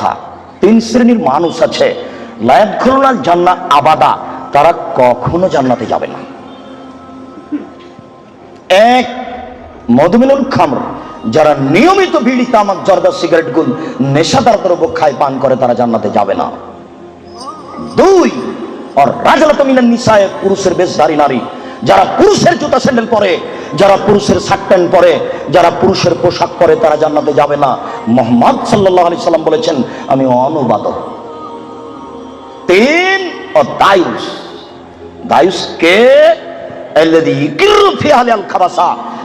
সালাসা তিন শ্রেণির মানুষ আছে। লায়াতখুলাল জান্না আবাদা। তারা কখনো জান্নাতে যাবে না। এক মধুমিনুল খামর। যারা নিয়মিত বিড়ি, তামাক, জর্দা, সিগারেট গুল নেশাদার দ্রব্য খায়, পান করে, তারা জান্নাতে যাবে না। দুই আর রাজলত মিনান নিসায়, পুরুষের বেশধারী নারী। যারা পুরুষের জুতা স্যান্ডেল পরে যারা পুরুষের শার্ট প্যান্ট পরে, যারা পুরুষের পোশাক পরে, তারা জান্নাতে যাবে না। মোহাম্মদ সাল্লাহ আলি সাল্লাম বলেছেন, আমি অনুবাদক। তিন ও দায়ুস। দায়ুসকে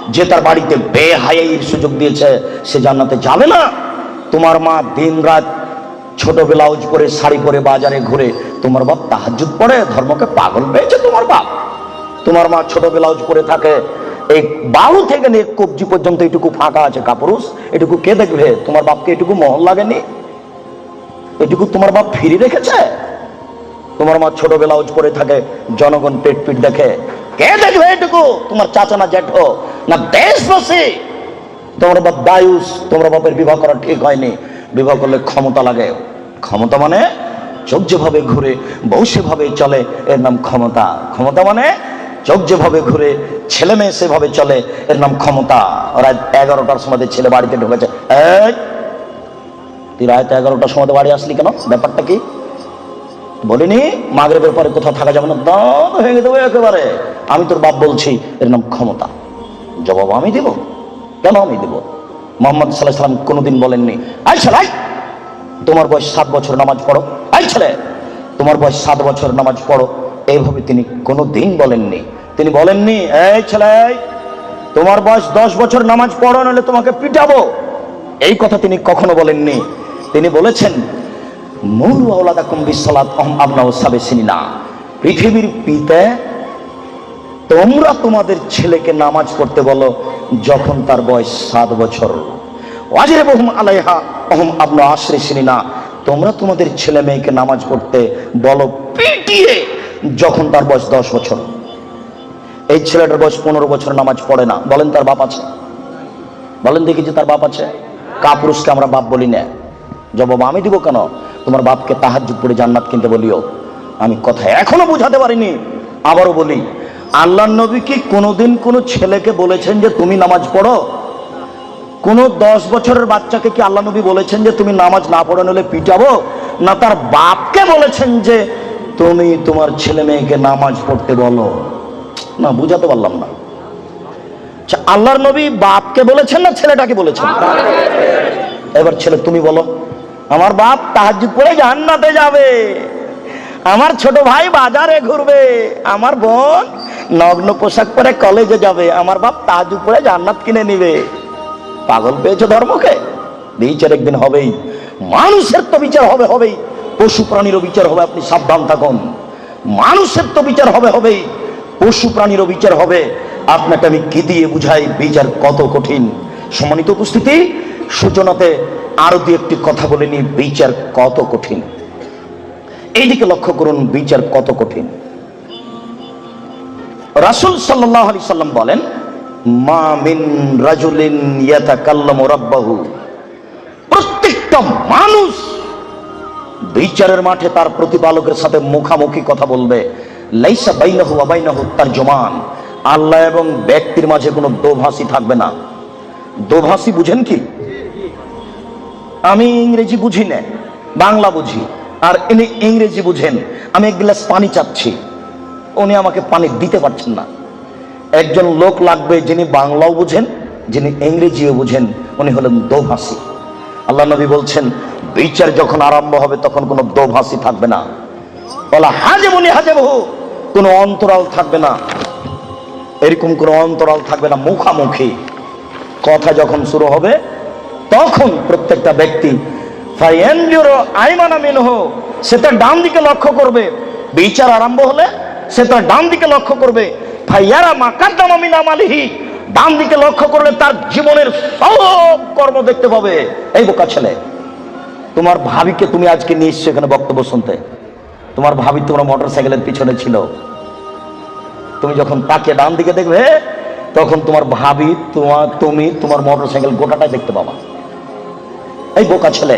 যে তার বাড়িতে বেহায়াইয়ের সুযোগ দিয়েছে, সে জান্নাতে যাবে না। তোমার মা দিন রাত ছোট ব্লাউজ পরে, শাড়ি পরে বাজারে ঘুরে, তোমার বাপ তাহাজ্জুদ পড়ে, ধর্মকে পাগল পেয়েছে তোমার বাপ। তোমার মা ছোট ব্লাউজ পরে থাকে এই বাহু থেকে নিয়ে কবজি পর্যন্ত এটুকু ফাঁকা আছে কাপুরুষ। এটুকু কে দেখবে? তোমার বাপকে এটুকু মহল লাগেনি? এটুকু তোমার বাপ ফিরে রেখেছে? তোমার মা ছোট ব্লাউজ পরে থাকে, জনগণ পেট পিট দেখে। কে দেখবে এটুকু? তোমার চাচা না জ্যাঠো? না দেশবাসী? তোমার বাপ দায়ুস তোমার বাপের বিবাহ করা ঠিক হয়নি। বিবাহ করলে ক্ষমতা লাগে। ক্ষমতা মানে চোখ যেভাবে ঘুরে, বউ সেভাবে চলে, এর নাম ক্ষমতা। ক্ষমতা মানে চোখ যেভাবে ঘুরে, ছেলে মেয়ে সেভাবে চলে, এর নাম ক্ষমতা। রাত এগারোটার সময় ছেলে বাড়িতে ঢুকেছে। তুই রাত এগারোটার সময় বাড়ি আসলি কেন? ব্যাপারটা কি? বলিনি? মাগরেবের পরে কোথাও থাকা যাবে না? ভেঙে দেবো একেবারে। আমি তোর বাপ বলছি, এর নাম ক্ষমতা। জবাব আমি দেব। কেন আমি দেব? মোহাম্মদ সাল্লাহ সাল্লাম কোনোদিন বলেননি আই ছেলে তোমার বয়স সাত বছর নামাজ পড়ো। আই ছেলে, তোমার বয়স সাত বছর নামাজ পড়ো। এইভাবে তিনি কোনো দিন বলেননি। তিনি বলেননি, এই ছেলে, তোমার বয়স দশ বছর নামাজ পড়ো, নাহলে তোমাকে পিটাবো। এই কথা তিনি কখনো বলেননি। তিনি বলেছেন, মূল আওলাদাকুম বিসসালাত আহম আবনাউ সাবেসিনা পৃথিবীর পিতা তোমরা তোমাদের ছেলেকে নামাজ পড়তে বলো যখন তার বয়স সাত বছর। ওয়াজিরে বহুম আলাইহা অহম আবনা আশ্রে সিনা তোমরা তোমাদের ছেলে মেয়েকে নামাজ পড়তে বলো পিটিয়ে যখন তার বয়স দশ বছর। এই ছেলেটার বয়স পনেরো বছর, নামাজ পড়ে না। বলেন তার বাপ আছে? বলেন দেখি যে তার বাপ আছে। কাপুরুষকে আমরা বাপ বলি না। জবাব আমি দিব কেন? তোমার বাপকে তাহাজ্জুদ পড়ে জান্নাত কিনতে বলিও। আমি কথা এখনও বুঝাতে পারিনি। আবারও বলি আল্লাহ নবী কি কোনোদিন কোনো ছেলেকে বলেছেন যে তুমি নামাজ পড়ো? কোন দশ বছরের বাচ্চাকে কি আল্লাহ নবী বলেছেন যে তুমি নামাজ না পড়ে নিলে পিটাবো? না তার বাপকে বলেছেন যে তুমি তোমার ছেলে মেয়েকে নামাজ পড়তে বলো? না বুঝাতে পারলাম না। আচ্ছা, আল্লাহর নবী বাপকে বলেছেন না ছেলেটাকে বলেছেন? এবার ছেলে তুমি বলো আমার বাপ তাহাজ্জুদ পড়ে জান্নাতে যাবে। আমার ছোট ভাই বাজারে ঘুরবে। আমার বোন নগ্ন পোশাক পরে কলেজে যাবে। আমার বাপ তাহাজ্জুদ পড়ে জান্নাত কিনে নিবে। পাগল পেয়েছ ধর্মকে? বিচার একদিন হবেই। মানুষের তো বিচার হবে হবেই। পশু প্রাণীরও বিচার হবে আপনি সাবধান থাকুন। মানুষের তো বিচার হবে হবেই। পশু প্রাণীরও বিচার হবে। আপনাকে আমি কি দিয়ে বুঝাই? বিচার কত কঠিন? সম্মানিত উপস্থিতি, সূচনাতে আরও দু একটি কথা বলে নি বিচার কত কঠিন? এইদিকে লক্ষ্য করুন, বিচার কত কঠিন? রাসূল আলাইহি সাল্লাম বলেন, মা মিন রাজুলিন প্রত্যেকটা মানুষ বিচারের মাঠে তার প্রতিপালকের সাথে মুখামুখি কথা বলবে। লাইসা বাইনাহু ওয়া বাইনাহু তারজুমান। আল্লাহ এবং ব্যক্তির মাঝে কোনো দোভাষী থাকবে না। দোভাষী বুঝেন কি? আমি ইংরেজি বুঝি না, বাংলা বুঝি। আর ইনি ইংরেজি বুঝেন, আমি এক গ্লাস পানি চাচ্ছি। উনি আমাকে পানি দিতে পারছেন না। একজন লোক লাগবে যিনি বাংলাও বুঝেন, যিনি ইংরেজিও বুঝেন, উনি হলেন দোভাষী। আল্লাহ নবী বলছেন, বিচার যখন আরম্ভ হবে, তখন কোনো দোভাষী থাকবে না। কোনো অন্তরাল থাকবে না। এরকম কোনো অন্তরাল থাকবে না, মুখামুখি। কথা যখন শুরু হবে, তখন প্রত্যেকটা ব্যক্তি সে তার ডান দিকে লক্ষ্য করবে। বিচার আরম্ভ হলে সে তার ডান দিকে লক্ষ্য করবে। ডান দিকে লক্ষ্য করলে তার জীবনের সব কর্ম দেখতে পাবে। এই বোকা ছেলে, তোমার ভাবিকে তুমি আজকে নিয়ে এসছো এখানে বক্তব্য শুনতে। তোমার ভাবি তোমার মোটর সাইকেলের পিছনে ছিল। তুমি যখন তাকে ডান দিকে দেখবে, তখন তোমার ভাবি তোমার তুমি তোমার মোটর সাইকেল গোটাটাই দেখতে পাবা। এই বোকা ছেলে,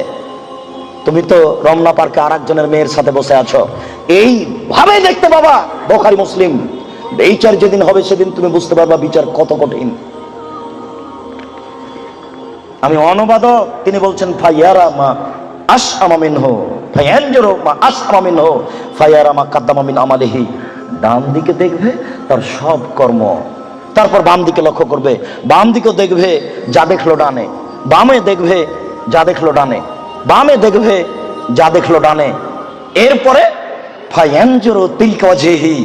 তুমি তো রমনা পার্কে আর একজনের মেয়ের সাথে বসে আছো। এইভাবে দেখতে পাবা, বোখারি মুসলিম। বিচার যেদিন হবে সেদিন তুমি বুঝতে পারবা বিচার কত কঠিন। আমি অনুবাদক, তিনি বলছেন, ফাইয়ারা মা আস আমামিন হো ফাইয়ানজরো মা আস আমামিন হো ফাইয়ারা মা কাদ্দামামিন আমালেহি। ডান দিকে দেখবে তার সব কর্ম। তারপর বাম দিকে লক্ষ্য করবে। বাম দিকেও দেখবে যা দেখল ডানে। বামে দেখবে যা দেখল ডানে। বামে দেখবে যা দেখল ডানে। এরপরে ফায়ানজরো তিলকাজেহি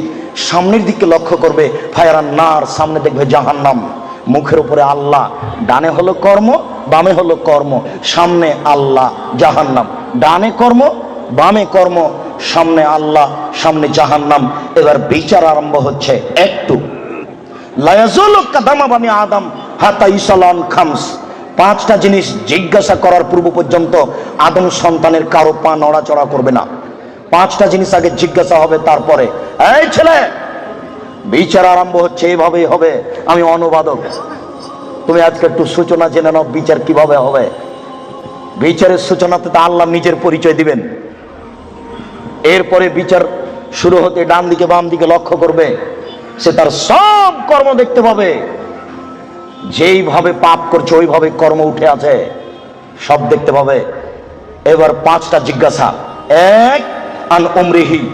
সামনের দিকে লক্ষ্য করবে ফায়ারান নার সামনে দেখবে জাহান্নাম। মুখের উপরে আল্লাহ, ডানে হলো কর্ম, বামে হলো কর্ম, সামনে আল্লাহ, জাহান্নাম। ডানে কর্ম, বামে কর্ম, সামনে আল্লাহ, সামনে জাহান্নাম। এবার বিচার আরম্ভ হচ্ছে একটু। লায়াজুল কাদামা আদম হাতা ইসালান খামস। পাঁচটা জিনিস জিজ্ঞাসা করার পূর্ব পর্যন্ত আদম সন্তানের কারও পা নড়াচড়া করবে না। পাঁচটা জিনিস আগে জিজ্ঞাসা হবে তারপরে। এই ছেলে বিচার আরম্ভ হচ্ছে এইভাবেই হবে। আমি অনুবাদক। তুমি আজকে একটু সূচনা জেনে নাও, বিচার কীভাবে হবে। বিচারের সূচনাতে তো আল্লাহ নিজের পরিচয় দিবেন। এরপরে বিচার শুরু হতে ডান দিকে বাম দিকে লক্ষ্য করবে, সে তার সব কর্ম দেখতে পাবে। যেইভাবে পাপ করছে, ওইভাবে কর্ম উঠে আছে, সব দেখতে পাবে। এবার পাঁচটা জিজ্ঞাসা। এক, আন উমরিহি।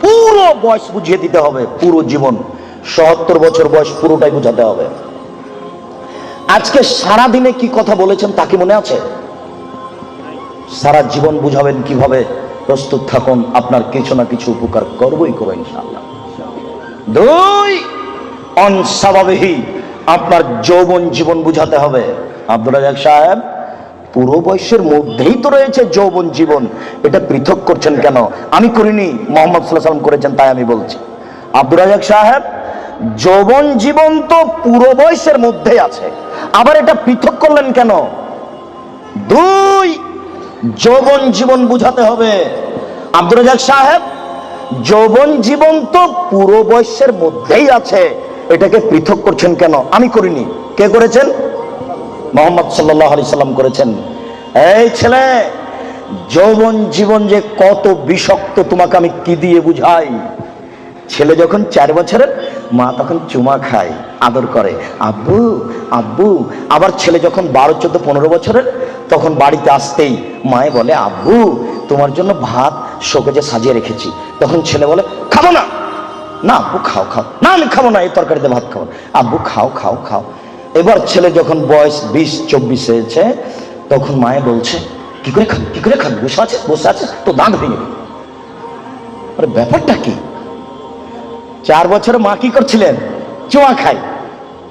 পুরো বয়স বুঝিয়ে দিতে হবে, পুরো জীবন। সত্তর বছর বয়স পুরোটাই বুঝাতে হবে। আজকে সারা দিনে কি কথা বলেছেন তা কি মনে আছে? সারা জীবন বুঝাবেন কীভাবে প্রস্তুত থাকুন, আপনার কিছু না কিছু উপকার করবই করব দুই অনস্বাভাবিক আপনার যৌবন জীবন বুঝাতে হবে। আব্দুল রাজাক সাহেব, পুরো বয়সের মধ্যেই তো রয়েছে যৌবন জীবন। এটা পৃথক করছেন কেন? আমি করিনি, মোহাম্মদ সাল্লাহ সাল্লাম করেছেন, তাই আমি বলছি। আব্দুল রাজাক সাহেব যৌবন জীবন তো পুরো বয়সের মধ্যেই আছে। আবার এটা পৃথক করলেন কেন? দুই, যৌবন জীবন বুঝাতে হবে। আব্দুল রাজাক সাহেব, যৌবন জীবন তো পুরো বয়সের মধ্যেই আছে। এটাকে পৃথক করছেন কেন? আমি করিনি। কে করেছেন? মোহাম্মদ সাল্লাহ আলি সাল্লাম করেছেন। এই ছেলে, যৌবন জীবন যে কত বিষাক্ত তোমাকে আমি কি দিয়ে বুঝাই? ছেলে যখন চার বছরের মা তখন চুমা খায়, আদর করে। আব্বু আব্বু আবার ছেলে যখন বারো, চোদ্দ, পনেরো বছরের, তখন বাড়িতে আসতেই মায়ে বলে, আব্বু, তোমার জন্য ভাত শোকেজে সাজিয়ে রেখেছি। তখন ছেলে বলে, খাব না। না, আব্বু, খাও খাও। না, আমি খাব না, এই তরকারিতে ভাত খাব। আব্বু, খাও খাও খাও। এবার ছেলে যখন বয়স বিশ, চব্বিশ হয়েছে, তখন মায়ে বলছে, কি করে খাবি, কি করে খাবি? বসে আছে বসে আছে তো দাঁত ভেঙে ব্যাপারটা কি? চার বছর মা কি করছিলেন? চুয়া খাই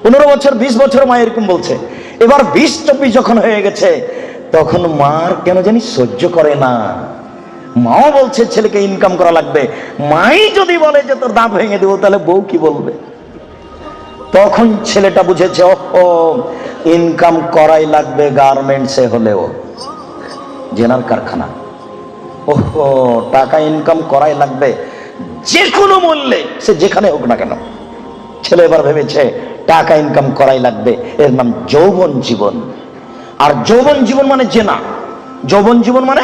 পনেরো বছর, বিশ বছর মা এরকম বলছে। এবার বিশ চব্বিশ যখন হয়ে গেছে, তখন মার কেন জানি সহ্য করে না। মাও বলছে, ছেলেকে ইনকাম করা লাগবে। মাই যদি বলে যে তোর দাঁত ভেঙে দেবো, তাহলে বউ কি বলবে? তখন ছেলেটা বুঝেছে ও ইনকাম করাই লাগবে গার্মেন্টসে হলেও। জেনার কারখানা। ওহো, টাকা ইনকাম করাই লাগবে। যে কোনো মূল্যে, সে যেখানে হোক না কেন। ছেলে এবার ভেবেছে, টাকা ইনকাম করাই লাগবে। এর নাম যৌবন জীবন। আর যৌবন জীবন মানে জেনা। যৌবন জীবন মানে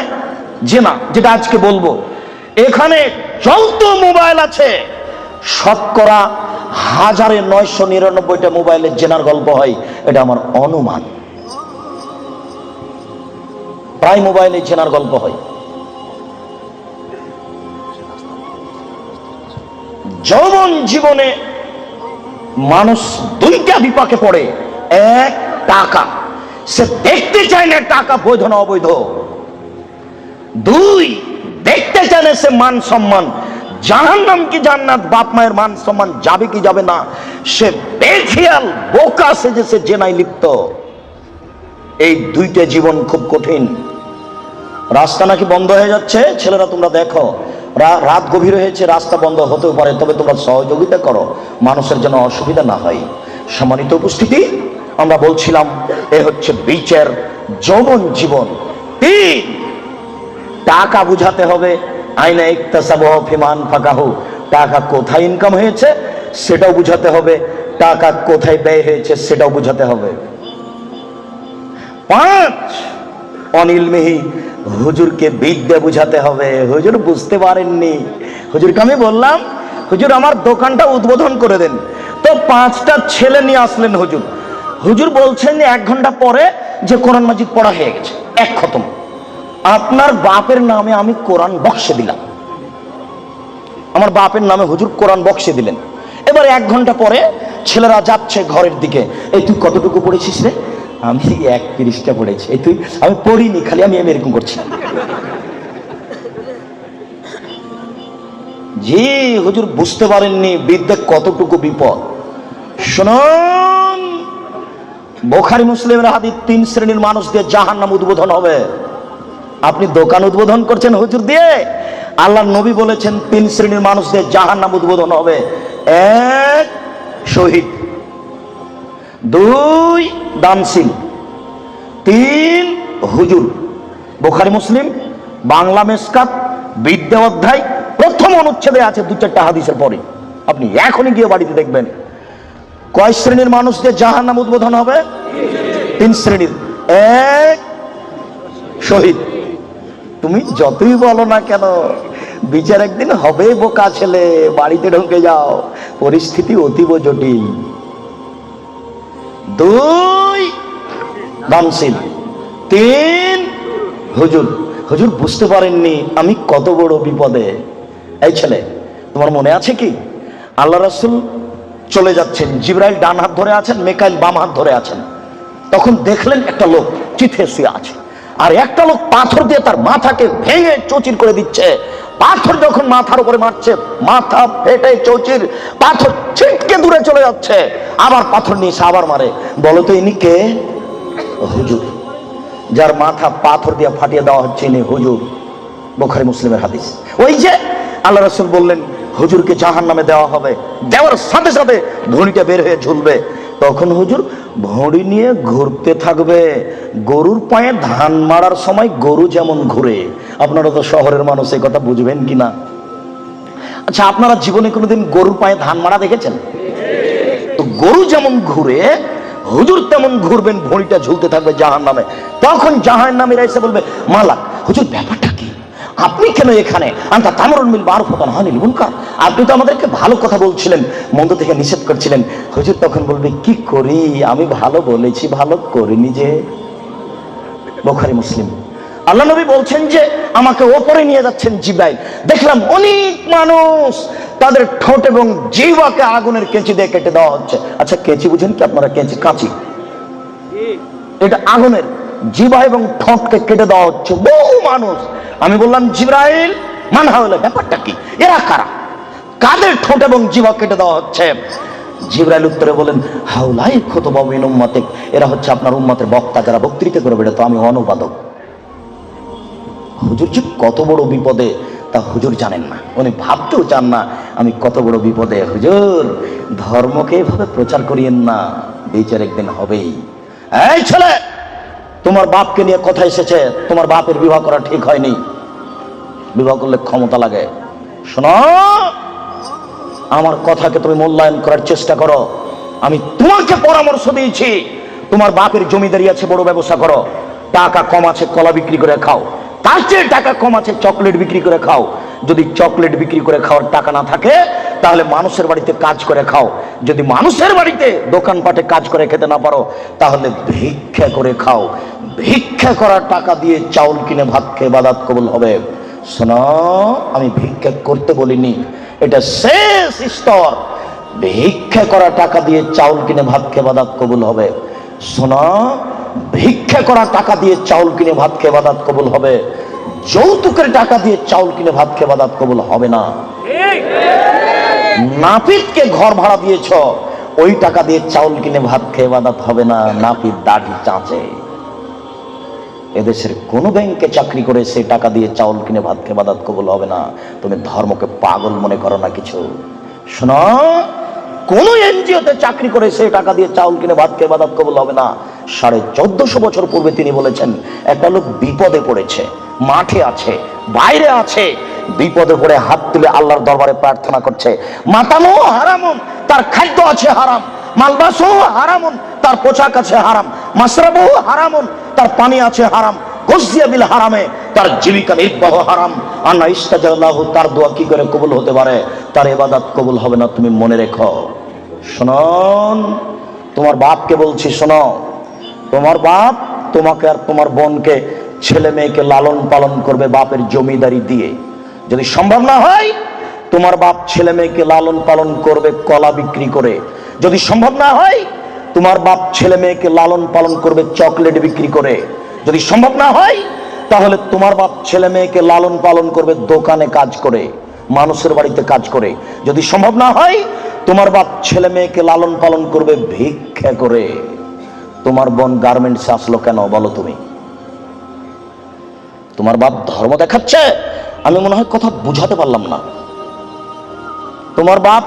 জেনা, যেটা আজকে বলব। এখানে যত মোবাইল আছে। শতকরা হাজারে নয়শো নিরানব্বইটা মোবাইলে জেনার গল্প হয়। এটা আমার অনুমান। প্রায় মোবাইলে জেনার গল্প হয়। যৌবন জীবনে মানুষ দুইটা বিপাকে পড়ে। এক, টাকা। সে দেখতে চায় না টাকা বৈধ না অবৈধ। দুই, দেখতে চায় না সে মান সম্মান। জাহান্নাম কি জান্নাত? বাপ মায়ের মান সম্মান যাবে কি যাবে না? সে বেখেয়াল, বোকা সেজে সে জেনাই লিপ্ত। এই দুইটা জীবন খুব কঠিন। রাস্তা নাকি বন্ধ হয়ে যাচ্ছে? ছেলেরা, তোমরা দেখো। রাত গভীর হয়েছে, রাস্তা বন্ধ হতেও পারে, তবে তোমরা সহযোগিতা করো, মানুষের যেন অসুবিধা না হয়। সম্মানিত উপস্থিতি, আমরা বলছিলাম, এ হচ্ছে বিচার, যৌবন জীবন। টাকা বুঝাতে হবে। আইনা ইকতাসাবহ ফিমান ফাঁকা হোক টাকা কোথায় ইনকাম হয়েছে, সেটাও বুঝাতে হবে। টাকা কোথায় ব্যয় হয়েছে, সেটাও বুঝাতে হবে। পাঁচ! অনিল মেহি হুজুরকে বিদ্যা বুঝাতে হবে। হুজুর বুঝতে পারেননি। হুজুরকে আমি বললাম, হুজুর, আমার দোকানটা উদ্বোধন করে দেন। তো পাঁচটা ছেলে নিয়ে আসলেন হুজুর। হুজুর বলছেন যে এক ঘণ্টা পরে যে কোরআন মাজিদ পড়া হয়ে গেছে, এক খতম। আপনার বাপের নামে আমি কোরআন বক্সে দিলাম। আমার বাপের নামে হুজুর কোরআন বক্সে দিলেন। এবার এক ঘণ্টা পরে ছেলেরা যাচ্ছে ঘরের দিকে। এই তুই কতটুকু পড়েছিস রে? আমি এক তিরিশটা পড়েছি। এই তুই, আমি পড়িনি, খালি আমি এরকম করছি। জি, হুজুর, বুঝতে পারেননি বিদ্যা কতটুকু বিপদ। শুনুন, বোখারি মুসলিমের হাদিস তিন শ্রেণির মানুষদের জাহান নাম উদ্বোধন হবে। আপনি দোকান উদ্বোধন করছেন হুজুর দিয়ে? আল্লাহ নবী বলেছেন, তিন শ্রেণির মানুষদের জাহান নাম উদ্বোধন হবে। এক, শহীদ। দুই দানসিং তিন হুজুর। বোখারি, মুসলিম, বাংলা মেসকাত, বিদ্যা অধ্যায়, প্রথম অনুচ্ছেদে আছে দু চারটা হাদিসের পরে। আপনি এখনই গিয়ে বাড়িতে দেখবেন। কয় শ্রেণির মানুষদের জাহান নাম উদ্বোধন হবে? তিন শ্রেণির। এক, শহীদ। তুমি যতই বলো না কেন, বিচার একদিন হবে বোকা ছেলে, বাড়িতে ঢুকে যাও। পরিস্থিতি অতীব জটিল। দুই দামশীল তিন হুজুর। হুজুর, বুঝতে পারেননি আমি কত বড় বিপদে। এই ছেলে, তোমার মনে আছে কি? আল্লাহ রাসূল চলে যাচ্ছেন, জিব্রাইল ডান হাত ধরে আছেন, মেকাইল বাম হাত ধরে আছেন। তখন দেখলেন একটা লোক চিঠে শুয়ে আছে। আর একটা লোক পাথর দিয়ে তার মাথাকে ভেঙে চৌচির করে দিচ্ছে। পাথর যখন মাথার উপরে মারছে, মাথা ফেটে চৌচির পাথর ছিটকে দূরে চলে যাচ্ছে। আবার পাথর নিয়ে এসে আবার মারে। বলো তো ইনি কে? হুজুর। যার মাথা পাথর দিয়ে ফাটিয়ে দেওয়া হচ্ছে ইনি হুজুর। বোখারি মুসলিমের হাদিস। ওই যে আল্লাহ রসুল বললেন, হুজুরকে জাহান নামে দেওয়া হবে। দেওয়ার সাথে সাথে ভুঁড়িটা বের হয়ে ঝুলবে। তখন হুজুর ভুঁড়ি নিয়ে ঘুরতে থাকবে। গরুর পায়ে ধান মারার সময় গরু যেমন ঘুরে। আপনারা তো শহরের মানুষ, এই কথা বুঝবেন কি না? আচ্ছা আপনারা জীবনে কোনোদিন গরুর পায়ে ধান মারা দেখেছেন? তো গরু যেমন ঘুরে, হুজুর তেমন ঘুরবেন, ভড়িটা ঝুলতে থাকবে জাহান নামে তখন জাহান নামের এসে বলবে, মালাক, হুজুর ব্যাপারটা কি? আপনি কেন এখানে? আন্তা তামরুল মিল বার ফতান হানিল মুনকার। আপনি তো আমাদেরকে ভালো কথা বলছিলেন, মন্দ থেকে নিষেধ করছিলেন। হুজুর তখন বলবে, কি করি? আমি ভালো বলেছি, ভালো করিনি যে। বোখারি, মুসলিম। আল্লাহ নবী বলছেন যে, আমাকে ওপরে নিয়ে যাচ্ছেন জিব্রাইল। দেখলাম অনেক মানুষ তাদের ঠোঁট এবং জিহ্বাকে আগুনের কেঁচি দিয়ে কেটে দেওয়া হচ্ছে। আচ্ছা কেঁচি বুঝেন কি আপনারা কেঁচি? কাঁচি। এটা আগুনের। জিবা এবং ঠোঁটকে কেটে দেওয়া হচ্ছে। বহু মানুষ। আমি বললাম, জিব্রাইল মানহা হলো ব্যাপারটা কি? এরা কারা? কাদের ঠোঁট এবং জিবা কেটে দেওয়া হচ্ছে? জিব্রাইল উত্তরে বলেন হাউলাই ক্ষত বাবিন উম্মাতে এরা হচ্ছে আপনার উম্মাতের বক্তা, যারা বক্তৃতা করবে এটা তো আমি অনুবাদক। হুজুর যে কত বড় বিপদে, তা হুজুর জানেন না। উনি ভাবতেও চান না, আমি কত বড় বিপদে। হুজুর, ধর্মকে এভাবে প্রচার করিয়েন না, বিচার একদিন হবেই। এই ছেলে তোমার বাপকে নিয়ে কথা এসেছে, তোমার বাপের বিবাহ করা ঠিক হয়নি। বিবাহ করলে ক্ষমতা লাগে। শোনো, আমার কথাকে তুমি মূল্যায়ন করার চেষ্টা করো। আমি তোমাকে পরামর্শ দিয়েছি, তোমার বাপের জমিদারি আছে, বড় ব্যবসা করো। টাকা কম আছে, কলা বিক্রি করে খাও। তার চেয়ে টাকা কম আছে, চকলেট বিক্রি করে খাও। যদি চকলেট বিক্রি করে খাওয়ার টাকা না থাকে তাহলে মানুষের বাড়িতে কাজ করে খাও। যদি মানুষের বাড়িতে দোকানপাটে কাজ করে খেতে না পারো, তাহলে ভিক্ষা করে খাও। ভিক্ষা করার টাকা দিয়ে চাউল কিনে ভাত খেয়ে বাদাত কবুল হবে। আমি ভিক্ষা করতে বলিনি। এটা শেষ স্তর। ভিক্ষা করা টাকা দিয়ে চাউল কিনে ভাত খেয়ে বাদাত কবুল হবে। শোনো, ভিক্ষা করা টাকা দিয়ে চাউল কিনে ভাত খেয়ে বাদাত কবুল হবে। যৌতুকের টাকা দিয়ে চাউল কিনে ভাত খেয়ে বাদাত কবুল হবে না। নাপিতকে ঘর ভাড়া দিয়েছ, ওই টাকা দিয়ে চাউল কিনে ভাত খেয়ে বাদাত হবে না, নাপিত দাড়ি চাঁচে। এদেশের কোন ব্যাংকে চাকরি করে সেই টাকা দিয়ে চাউল কিনে ভাত খেয়ে বাদাত কবুল হবে না। তুমি ধর্মকে পাগল মনে করো না কিছু। শোনো, কোন এনজিওতে চাকরি করে সেই টাকা দিয়ে চাউল কিনে ভাত খেয়ে বাদাত কবুল হবে না। সাড়ে চোদ্দশো বছর পূর্বে তিনি বলেছেন, একটা লোক বিপদে পড়েছে, মাঠে আছে, বাইরে আছে বিপদে পড়ে হাত তুলে আল্লাহর দরবারে প্রার্থনা করছে। মাতানো হারামুন, তার খাদ্য আছে হারাম। মালবাসও হারামুন, তার পোশাক আছে হারাম। মাসরাবও হারামুন, তার পানি আছে হারাম। হারামে হারাম। কবুল হবে না, তুমি মনে রেখো। তোমার বাপকে বলছি, শোনো। তোমার বাপ তোমাকে আর তোমার বোনকে, ছেলে মেয়েকে লালন পালন করবে বাপের জমিদারি দিয়ে। যদি সম্ভব না হয়, তোমার বাপ ছেলে মেয়েকে লালন পালন করবে, কলা বিক্রি করে। যদি সম্ভব না হয়, তোমার বাপ ছেলে মেয়েকে লালন পালন করবে, চকলেট বিক্রি করে। যদি সম্ভব না হয়, তাহলে তোমার বাপ ছেলে মেয়েকে লালন পালন করবে, দোকানে কাজ করে, মানুষের বাড়িতে কাজ করে। যদি সম্ভব না হয়, তোমার বাপ ছেলে মেয়েকে লালন পালন করবে, ভিক্ষা করে। তোমার বোন গার্মেন্টসে আসলো কেন বলো তুমি? তোমার বাপ ধর্ম দেখাচ্ছে? আমি মনে হয় কথা বুঝাতে পারলাম না। তোমার বাপ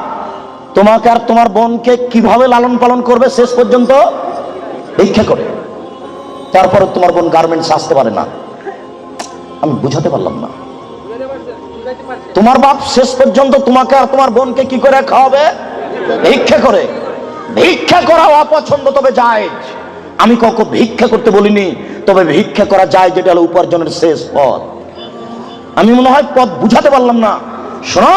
তোমাকে আর তোমার বোনকে কীভাবে লালন পালন করবে শেষ পর্যন্ত? ভিক্ষা করে। তারপরে তোমার বোন গার্মেন্টস আসতে পারে না। আমি বুঝাতে পারলাম না। তোমার বাপ শেষ পর্যন্ত তোমাকে আর তোমার বোনকে কি করে খাওয়াবে? ভিক্ষা করে। ভিক্ষা করা অপছন্দ তবে যায়। আমি কাউকে ভিক্ষা করতে বলিনি, তবে ভিক্ষা করা যায় যেটা হলো উপার্জনের শেষ পথ। আমি মনে হয় পথ বুঝাতে পারলাম না। শোনো,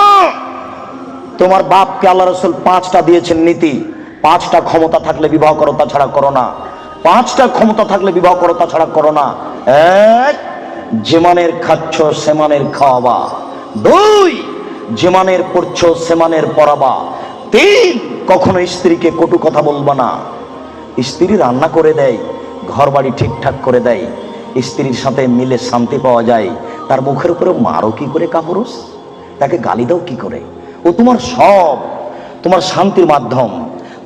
তোমার বাপকে আল্লাহ রসুল পাঁচটা দিয়েছেন নীতি। পাঁচটা ক্ষমতা থাকলে বিবাহ করো, তাছাড়া করো না। পাঁচটা ক্ষমতা থাকলে বিবাহ করো, তাছাড়া করো না। এক, যেমানের খাচ্ছ সেমানের খাওয়াবা। দুই, যেমানের পড়ছ সেমানের পড়াবা। তিন, কখনো স্ত্রীকে কটু কথা বলবা না। স্ত্রী রান্না করে দেয় ঘর বাড়ি ঠিকঠাক করে দেয়। স্ত্রীর সাথে মিলে শান্তি পাওয়া যায়। তার মুখের উপরে মারো কি করে কাপুরুষ? তাকে গালি দাও কি করে? ও তোমার সব, তোমার শান্তির মাধ্যম।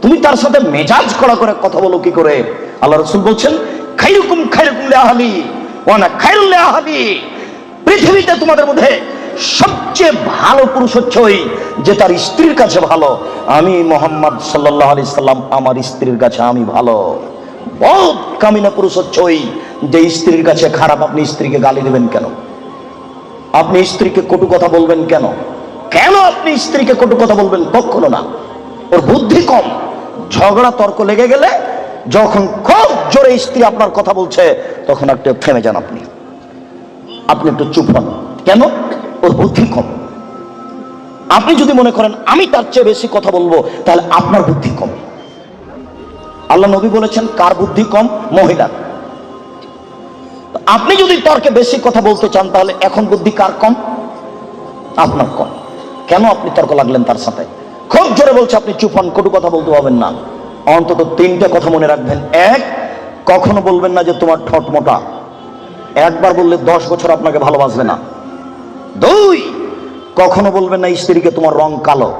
তুমি তার সাথে মেজাজ করা করে কথা বলো কি করে? আল্লাহ রসুল বলছেন খাইরুকুম খাইরুকুম আহালি ওয়ানা খাইরুল আহালি পৃথিবীতে তোমাদের মধ্যে সবচেয়ে ভালো পুরুষ হচ্ছে ওই যে তার স্ত্রীর কাছে ভালো। আমি মোহাম্মদ সাল্লাহ আলি সাল্লাম, আমার স্ত্রীর কাছে আমি ভালো। বহুত কামিনা পুরুষ হচ্ছে ওই যে স্ত্রীর কাছে খারাপ, আপনি স্ত্রীকে গালি দেবেন কেন? আপনি স্ত্রীকে কটু কথা বলবেন কেন? কেন আপনি স্ত্রীকে কটু কথা বলবেন? কখনো না। ওর বুদ্ধি কম। ঝগড়া, তর্ক লেগে গেলে যখন খুব জোরে স্ত্রী আপনার কথা বলছে, তখন একটু থেমে যান আপনি। আপনি একটু চুপ হন। কেন? ওর বুদ্ধি কম। আপনি যদি মনে করেন, আমি তার চেয়ে বেশি কথা বলব, তাহলে আপনার বুদ্ধি কম। আল্লাহ নবী বলেছেন, কার বুদ্ধি কম? মহিলার। আপনি যদি তর্কে বেশি কথা বলতে চান, তাহলে এখন বুদ্ধি কার কম? আপনার কম। কেন আপনি তর্ক লাগলেন তার সাথে? খুব জোরে বলছে, আপনি চুপ হন, কটু কথা বলতে পারবেন না। অন্তত তিনটে কথা মনে রাখবেন। এক, কখনো বলবেন না যে তোমার ঠট মোটা। একবার বললে দশ বছর আপনাকে ভালোবাসবে না। দুই, কখনো বলবেন না, স্ত্রীকে তোমার রং কালো।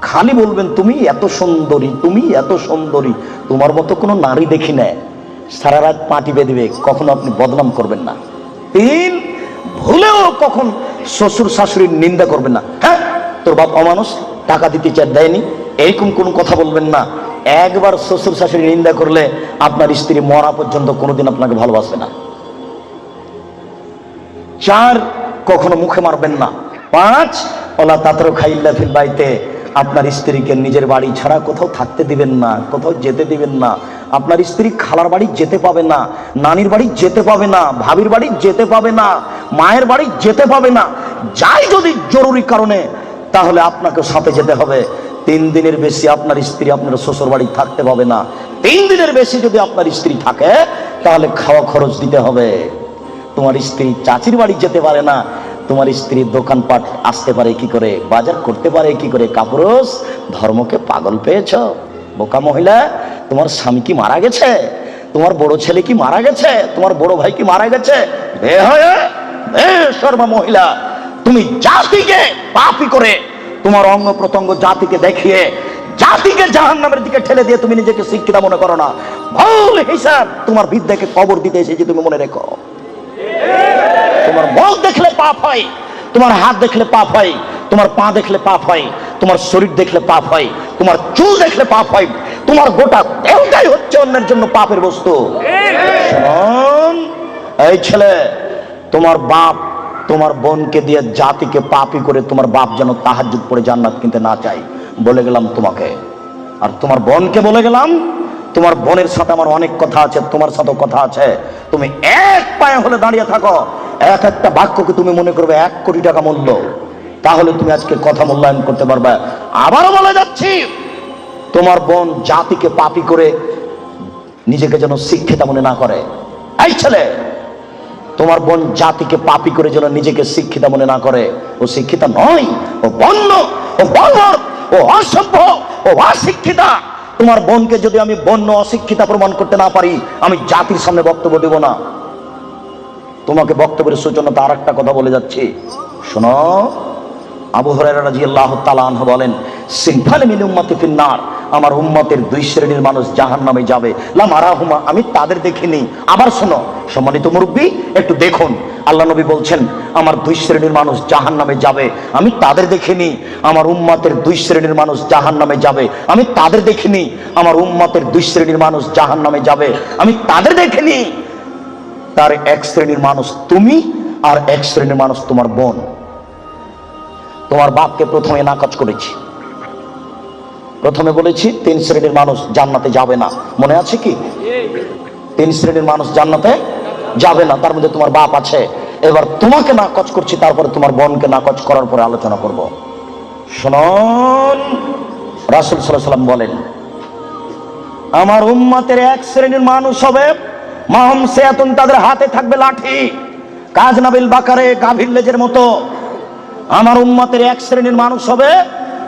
খালি বলবেন, তুমি এত সুন্দরী, তুমি এত সুন্দরী। তোমার মতো কোনো নারী দেখি না সারা রাত পাটি বেঁধবে কখনো আপনি বদনাম করবেন না। তিন, ভুলেও কখন শ্বশুর শাশুড়ির নিন্দা করবেন না। হ্যাঁ তোর বাপ অমানুষ, টাকা দিতে চার দেয়নি, এরকম কোনো কথা বলবেন না। একবার শ্বশুর শাশুড়ি নিন্দা করলে আপনার স্ত্রী মরা পর্যন্ত কোনোদিন আপনাকে ভালোবাসবে না। চার, কখনো মুখে মারবেন না। পাঁচ, ওলা তাতর খাইল্লা ফিল বাইতে আপনার স্ত্রীকে নিজের বাড়ি ছাড়া কোথাও থাকতে দিবেন না, কোথাও যেতে দিবেন না। আপনার স্ত্রী খালার বাড়ি যেতে পাবে না, নানির বাড়ি যেতে পাবে না, ভাবির বাড়ি যেতে পাবে না, মায়ের বাড়ি যেতে পাবে না। যাই যদি জরুরি কারণে, তাহলে আপনাকে সাথে যেতে হবে। তিন দিনের বেশি আপনার স্ত্রী আপনার শ্বশুর বাড়ি থাকতে পাবে না। তিন দিনের বেশি যদি আপনার স্ত্রী থাকে, তাহলে খাওয়া খরচ দিতে হবে। তোমার স্ত্রী চাচির বাড়ি যেতে পারে না তোমার স্ত্রী দোকানপাট আসতে পারে কি করে? বাজার করতে পারে কি করে? কাপুরুষ, ধর্মকে পাগল পেয়েছ। বোকা মহিলা, তোমার স্বামী কি মারা গেছে? তোমার বড় ছেলে কি মারা গেছে? তোমার বড় ভাই কি মারা গেছে? মহিলা, তুমি জাতিকে পাপি করে তোমার অঙ্গ প্রত্যঙ্গ জাতিকে দেখিয়ে জাতিকে জাহান নামের দিকে ঠেলে দিয়ে তুমি নিজেকে শিক্ষিত মনে করো না। ভুল হিসাব তোমার বিদ্যাকে কবর দিতে এসেছি তুমি মনে রেখো। তোমার মুখ দেখলে পাপ হয়, তোমার হাত দেখলে পাপ হয়, তোমার পা দেখলে পাপ হয়, তোমার শরীর দেখলে পাপ হয়, তোমার চুল দেখলে পাপ হয়, তোমার গোটা দেহটাই হচ্ছে অন্যের জন্য পাপের বস্তু। এই ছেলে, তোমার বাপ তোমার বোনকে দিয়ে জাতিকে পাপি করে তোমার বাপ যেন তাহাজ্জুদ পড়ে জান্নাত কিনতে না চাই বলে গেলাম তোমাকে। আর তোমার বোনকে বলে গেলাম, তোমার বোনের সাথে আমার অনেক কথা আছে, তোমার সাথেও কথা আছে। তুমি এক পায়ে হলে দাঁড়িয়ে থাকো এক একটা বাক্যকে তুমি মনে করবে এক কোটি টাকা মূল্য। তাহলে তুমি আজকে কথা মূল্যায়ন করতে পারবে। আবারও বলে যাচ্ছি, তোমার বোন জাতিকে পাপি করে নিজেকে যেন শিক্ষিতা মনে না করে। এই ছেলে, তোমার বোন জাতিকে পাপি করে যেন নিজেকে শিক্ষিতা মনে না করে। ও শিক্ষিতা নয়, ও বন্য, ও বর্বর, ও অসভ্য, ও অশিক্ষিতা। তোমার বোনকে যদি আমি বন্য অশিক্ষিতা প্রমাণ করতে না পারি, আমি জাতির সামনে বক্তব্য দেব না। তোমাকে বক্তব্যের সূচনাতে আর একটা কথা বলে যাচ্ছি। শোনো, আবু হরাইরা রাদিয়াল্লাহু তাআলা আনহু বলেন ফিন্নার, আমার উম্মতের দুই শ্রেণির মানুষ জাহান নামে যাবে। লা মারাহুমা, আমি তাদের দেখিনি। আবার শোনো, সম্মানিত মুরব্বী, একটু দেখুন। আল্লাহ নবী বলছেন, আমার দুই শ্রেণির মানুষ জাহান্নামে যাবে। আমি তাদের দেখিনি। আমার উম্মতের দুই শ্রেণির মানুষ জাহান্নামে যাবে। আমি তাদের দেখিনি। আমার উম্মতের দুই শ্রেণির মানুষ জাহান নামে যাবে। আমি তাদের দেখিনি। তার এক শ্রেণির মানুষ তুমি আর এক শ্রেণির মানুষ তোমার বোন। তোমার বাপকে প্রথমে নাকচ করেছি। প্রথমে বলেছি, তিন শ্রেণির মানুষ জান্নাতে যাবে না। মনে আছে কি? তিন শ্রেণির মানুষ জান্নাতে যাবে না। তার মধ্যে তোমার বাপ আছে। এবার তোমাকে নাকচ করছি, তারপরে তোমার বোনকে নাকচ করার পরে আলোচনা করব। শুনুন, রাসুল সাল্লাম বলেন, আমার উম্মতের এক শ্রেণির মানুষ হবে মাহম সেয়াতুন তাদের হাতে থাকবে লাঠি। কাজ নাবিল বাকারে গাভীর মতো। আমার উম্মতের এক শ্রেণির মানুষ হবে,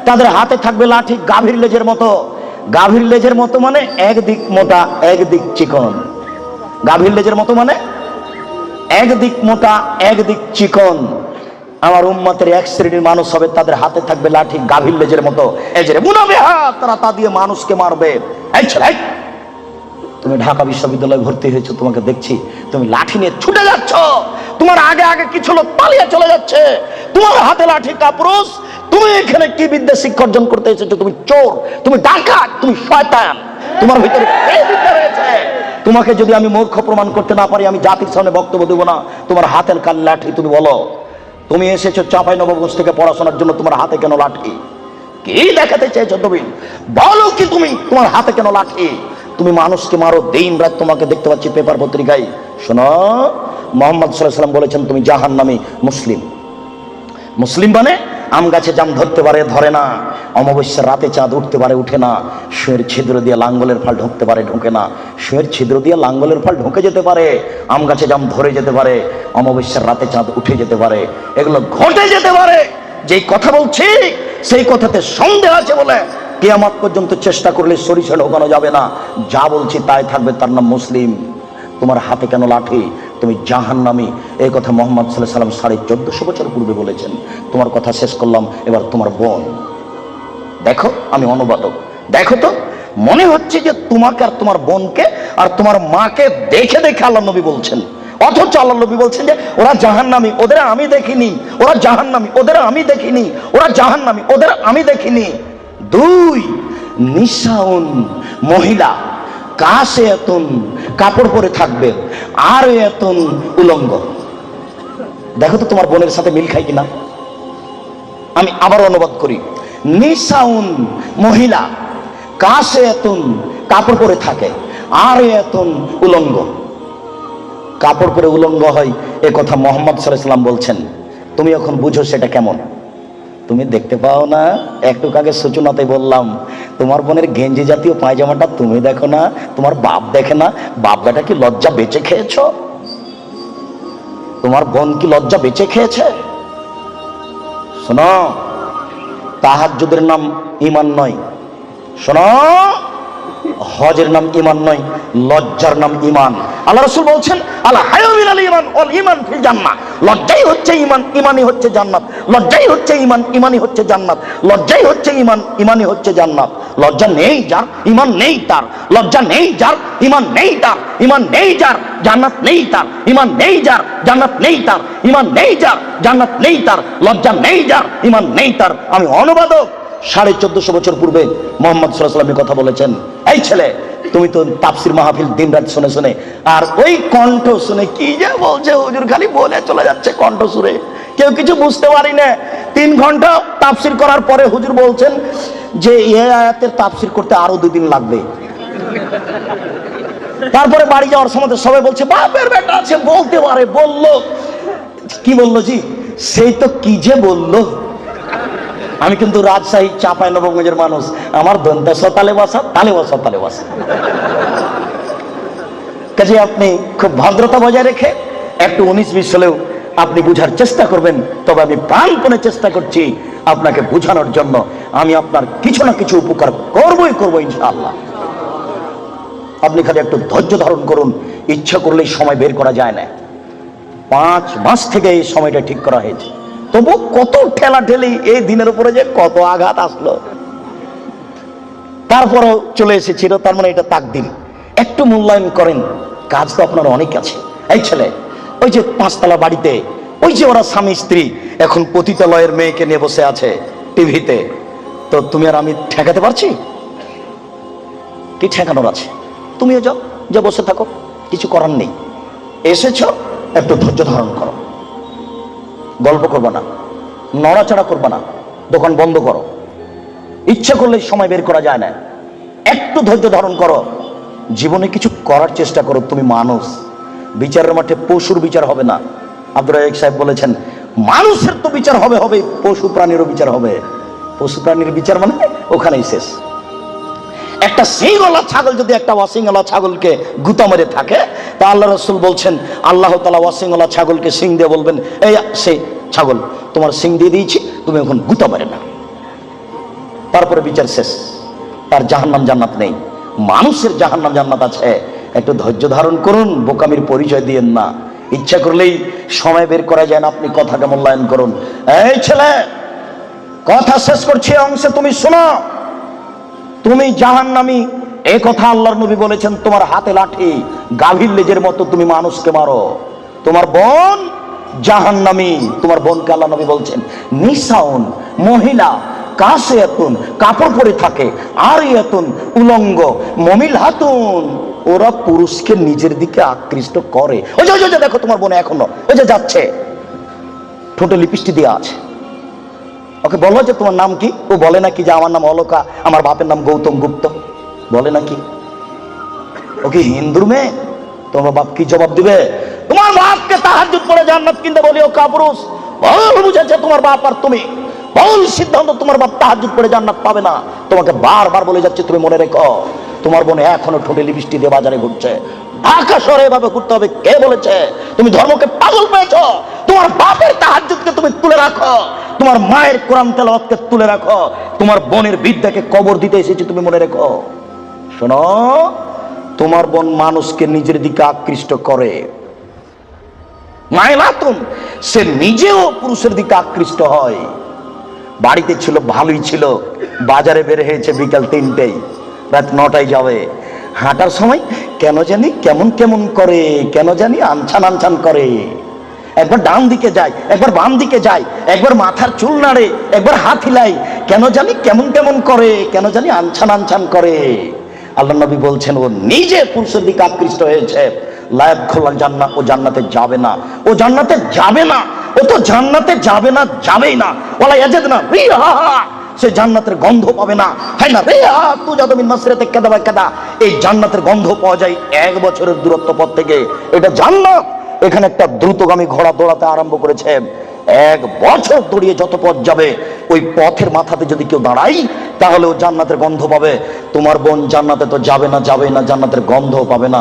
তাদের হাতে থাকবে লাঠি গাভীর লেজের মতো। গাভীর লেজের মতো মানে একদিক মোটা, একদিক চিকন। গাভীর লেজের মতো মানে একদিক মোটা, একদিক চিকন। আমার উম্মতের এক শ্রেণির মানুষ হবে, তাদের হাতে থাকবে লাঠি গাভীর লেজের মতো। যে মুনাবে হাত তারা তা দিয়ে মানুষকে মারবে। এই। তুমি ঢাকা বিশ্ববিদ্যালয়ে ভর্তি হয়েছো, তোমাকে দেখছি, তুমি লাঠি নিয়ে ছুটে যাচ্ছ। তোমার আগে আগে কিছু লোক পালিয়ে চলে যাচ্ছে। তোমার হাতে লাঠি, কাপুরুষ, তুমি এখানে কি বিদ্যা শিক্ষা অর্জন করতে এসেছ? তুমি চোর, তুমি ডাকাত, তুমি শয়তান। তোমার ভিতরে রয়েছে? তোমাকে যদি আমি মূর্খ প্রমাণ করতে না পারি, আমি জাতির সামনে বক্তব্য দেবো না। তোমার হাতের কাল লাঠি, তুমি বলো, তুমি এসেছ চাপাই নবগঞ্জ থেকে পড়াশোনার জন্য, তোমার হাতে কেন লাঠি? কি দেখাতে চেয়েছো তুমি? বলো কি তুমি, তোমার হাতে কেন লাঠি? তুমি মানুষকে মারো, দিন রাত তোমাকে দেখতে পাচ্ছি পেপার পত্রিকায়। শোনো, মোহাম্মদ সাল্লাম বলেছেন, তুমি জাহান নামে মুসলিম। মুসলিম মানে আম গাছে জাম ধরতে পারে, ধরে না। অমাবস্যার রাতে চাঁদ উঠতে পারে, উঠে না। শুয়ের ছিদ্র দিয়ে লাঙ্গলের ফাল ঢুকতে পারে, ঢুকে না। শুয়ের ছিদ্র দিয়ে লাঙ্গলের ফাল ঢুকে যেতে পারে, আম গাছে জাম ধরে যেতে পারে, অমাবস্যার রাতে চাঁদ উঠে যেতে পারে। এগুলো ঘটে যেতে পারে। যেই কথা বলছি, সেই কথাতে সন্দেহ আছে বলে কেয়ামত পর্যন্ত চেষ্টা করলে সরিষা ঢোকানো যাবে না। যা বলছি তাই থাকবে, তার নাম মুসলিম। তোমার হাতে কেন লাঠি? তুমি জাহান নামি এই কথা মোহাম্মদ সাল্লাহ সাল্লাম সাড়ে চোদ্দশো বছর পূর্বে বলেছেন। তোমার কথা শেষ করলাম, এবার তোমার বোন। দেখো, আমি অনুবাদক। দেখো তো, মনে হচ্ছে যে তোমাকে আর তোমার বোনকে আর তোমার মাকে দেখে দেখে আল্লাহ নবী বলছেন। অথচ আল্লাহ নবী বলছেন যে, ওরা জাহান্নামী, ওদের আমি দেখিনি। ওরা জাহান্নামী, ওদের আমি দেখিনি। ওরা জাহান্নামী, ওদের আমি দেখিনি। দুই নিশাউন মহিলা, কাশে এতন কাপড় পরে থাকবে, আর এতন উলঙ্গ। দেখো তো তোমার বোনের সাথে মিল খাই কিনা। আমি আবার অনুবাদ করি নিসাউন মহিলা, কাশে এতন কাপড় পরে থাকে, আর এতন উলঙ্গ। কাপড় পরে উলঙ্গ হয় এ কথা মোহাম্মদ সাল্লাম বলছেন। তুমি এখন বুঝো সেটা কেমন। তুমি দেখতে পাও না? একটু আগে সূচনাতে বললাম, তোমার বোনের গেঞ্জি জাতীয় পায়জামাটা তুমি দেখো না, তোমার বাপ দেখে না, বাপ বেটা কি লজ্জা বেঁচে খেয়েছ? তোমার বোন কি লজ্জা বেঁচে খেয়েছে? শোনো তাহার যুদের নাম ইমান নয়। শোনো হজের নাম ইমান নয়, লজ্জার নাম ইমান আল্লাহ রসুল বলছেন আল্লাহ ইমান অল ইমান ফিল জান্নাত লজ্জাই হচ্ছে ইমান ইমানই হচ্ছে জান্নাত। লজ্জাই হচ্ছে ইমান ইমানই হচ্ছে জান্নাত। লজ্জাই হচ্ছে ইমান ইমানই হচ্ছে জান্নাত। লজ্জা নেই যার ইমান নেই তার। লজ্জা নেই যার ইমান নেই তার। ইমান নেই যার, জান্নাত নেই তার। ইমান নেই যার, জান্নাত নেই তার। ইমান নেই যার, জান্নাত নেই তার। লজ্জা নেই যার ইমান নেই তার। আমি অনুবাদক। সাড়ে চোদ্দশো বছর পূর্বে মোহাম্মদ সাল্লামের কথা বলেছেন, এই ছেলে, তুমি তো তাপসির মাহফিল দিন রাত শুনে শুনে, আর ওই কণ্ঠ শুনে কি যে বলছে হুজুর, খালি বলে চলে যাচ্ছে কণ্ঠ সুরে। কেউ কিছু বুঝতে পারি না। তিন ঘণ্টা তাপসির করার পরে হুজুর বলছেন যে, এ আয়াতের তাপসির করতে আরও দুই দিন লাগবে। তারপরে বাড়ি যাওয়ার সময় সবাই বলছে, বাপের বেটা আছে, বলতে পারে, বলল। কি বলল জি? সেই তো কি যে বলল? আমি কিন্তু রাজশাহী, চাপাই, নবগঞ্জের মানুষ। আমার দন্তাস তালে বসা তালে বসা তালে বসা। কাজে আপনি খুব ভদ্রতা বজায় রেখে একটু উনিশ বিশ হলেও আপনি বুঝার চেষ্টা করবেন, তবে আমি প্রাণপণে চেষ্টা করছি আপনাকে বুঝানোর জন্য। আমি আপনার কিছু না কিছু উপকার করবই করব, ইনশাআল্লাহ। আপনি খালি একটু ধৈর্য ধারণ করুন, ইচ্ছা করলেই সময় বের করা যায় না। পাঁচ মাস থেকে এই সময়টা ঠিক করা হয়েছে। তবু কত ঠেলা ঠেলি এই দিনের উপরে যে কত আঘাত আসলো। তারপরও চলে এসেছিল, তার মানে এটা তাকদিন একটু মূল্যায়ন করেন, কাজ তো আপনার অনেক আছে। এই ছেলে, ওই যে পাঁচতলা বাড়িতে, ওই যে ওরা স্বামী স্ত্রী, এখন পতিতালয়ের মেয়েকে নিয়ে বসে আছে টিভিতে। তো তুমি আর আমি ঠেকাতে পারছি? কি ঠেকানোর আছে? তুমিও যাও, যে বসে থাকো, কিছু করার নেই। এসেছ, একটু ধৈর্য ধারণ করো। গল্প করব না, নড়াচড়া করব না, দোকান বন্ধ করো। ইচ্ছা করলে সময় বের করা যায় না। একটু ধৈর্য ধারণ করো। জীবনে কিছু করার চেষ্টা করো, তুমি মানুষ। বিচারের মাঠে পশুর বিচার হবে না। আব্দুর রাজাক সাহেব বলেছেন, মানুষের তো বিচার হবে হবে, পশু প্রাণীরও বিচার হবে। পশু প্রাণীর বিচার মানে ওখানেই শেষ। একটা সিংওয়ালা ছাগল যদি একটা ওয়াসিংওয়ালা ছাগলকে গুতা মেরে থাকে, তা আল্লাহ রসুল বলছেন, আল্লাহ তালা ওয়াসিংওয়ালা ছাগলকে সিং দিয়ে বলবেন, এই সে ছাগল, তোমার সিং দিয়ে দিয়েছি, তুমি এখন গুতা মেরে না তারপরে বিচার শেষ। তার জাহান্নাম জান্নাত নেই। মানুষের জাহান্নাম জান্নাত আছে। একটু ধৈর্য ধারণ করুন, বোকামির পরিচয় দিয়েন না। ইচ্ছা করলেই সময় বের করা যায় না, আপনি কথাটা মূল্যায়ন করুন। এই ছেলে, কথা শেষ করছি, অংশে তুমি শোনো। তুমি জাহান্নামি এ কথা আল্লাহর নবী বলেছেন তোমার হাতে লাঠি গাভীর লেজের মতো তুমি মানুষকে মারো। তোমার বোন জাহান্নামি তোমার বোনকে আল্লাহ নবী বলছেন নিসাউন মহিলা কাছে এতুন কাপড় পরে থাকে আর এতুন উলঙ্গ মমিল হাতুন ওরা পুরুষকে নিজের দিকে আকৃষ্ট করে। ওই যে, দেখো তোমার বোন এখনও ওই যে যাচ্ছে। ঠোঁটে লিপিস্টি দিয়ে আছে। ওকে বলো যে তোমার নাম কি? ও বলে নাকি যে আমার নাম অলকা, আমার বাপের নাম গৌতম গুপ্ত। বলে নাকি? ওকে হিন্দুর মেয়ে? তোমার বাপ কি জবাব দিবে? তোমার বাপকে তাহাজুদ পড়ে জান্নাত কিনতে বলি ও কাপুরুষ। বল বুঝেছে তোমার বাপ আর তুমি। বল সিদ্ধান্ত তোমার বাপ তাহাজুদ পড়ে জান্নাত পাবে না। তোমাকে বারবার বলে যাচ্ছে, তুমি মনে রেখো। তোমার বোনে এখনও ঠোঁটে লিপস্টি দিয়ে বাজারে ঘুরছে। এভাবে ঘুরতে হবে। কে বলেছে? তুমি ধর্মকে পাগল তোমার বাপের তুমি তুলে রাখো। তোমার মায়ের কোরআন তেলাওয়াতকে তুলে রাখো। তোমার বোনের বিদ্যাকে কবর দিতে এসেছে তুমি মনে রেখো। শোনো, তোমার বোন মানুষকে নিজের দিকে আকৃষ্ট করে। মায়লাতুন সে নিজেও পুরুষের দিকে আকৃষ্ট হয়। বাড়িতে ছিল, ভালোই ছিল। বাজারে বের হয়েছে বিকাল তিনটেই রাত নটায় যাবে। হাঁটার সময় কেন জানি কেমন কেমন করে, কেন জানি আনছান আনছান করে। একবার ডান দিকে যায় একবার বাম দিকে যায় একবার মাথার চুল নাড়ে, একবার হাত হিলাই, কেন জানি কেমন কেমন করে, কেন জানি আনছান আনছান করে। আল্লাহ নবী বলছেন, ও নিজে পুরুষের দিকে আকৃষ্ট হয়েছে। লায়ক খোলা জান্নাত ও জান্নাতে যাবে না। ও জান্নাতে যাবে না। ও তো জান্নাতে যাবে না, যাবেই না। ওলা ইয়াজেদ না সে জান্নাতের গন্ধ পাবে না। হয় না রিহা তু যাদমিন মাসরাতে কেদা বা কেদা। এই জান্নাতের গন্ধ পাওয়া যায় এক বছরের দূরত্ব পথ থেকে। এটা জান্নাত। এখানে একটা দ্রুতগামী ঘোড়া দৌড়াতে আরম্ভ করেছে। এক বছর দৌড়িয়ে যত পথ যাবে, ওই পথের মাথাতে যদি কেউ দাঁড়াই তাহলে ও জান্নাতের গন্ধ পাবে। তোমার বোন জান্নাতে তো যাবে না যাবে না, জান্নাতের গন্ধ পাবে না।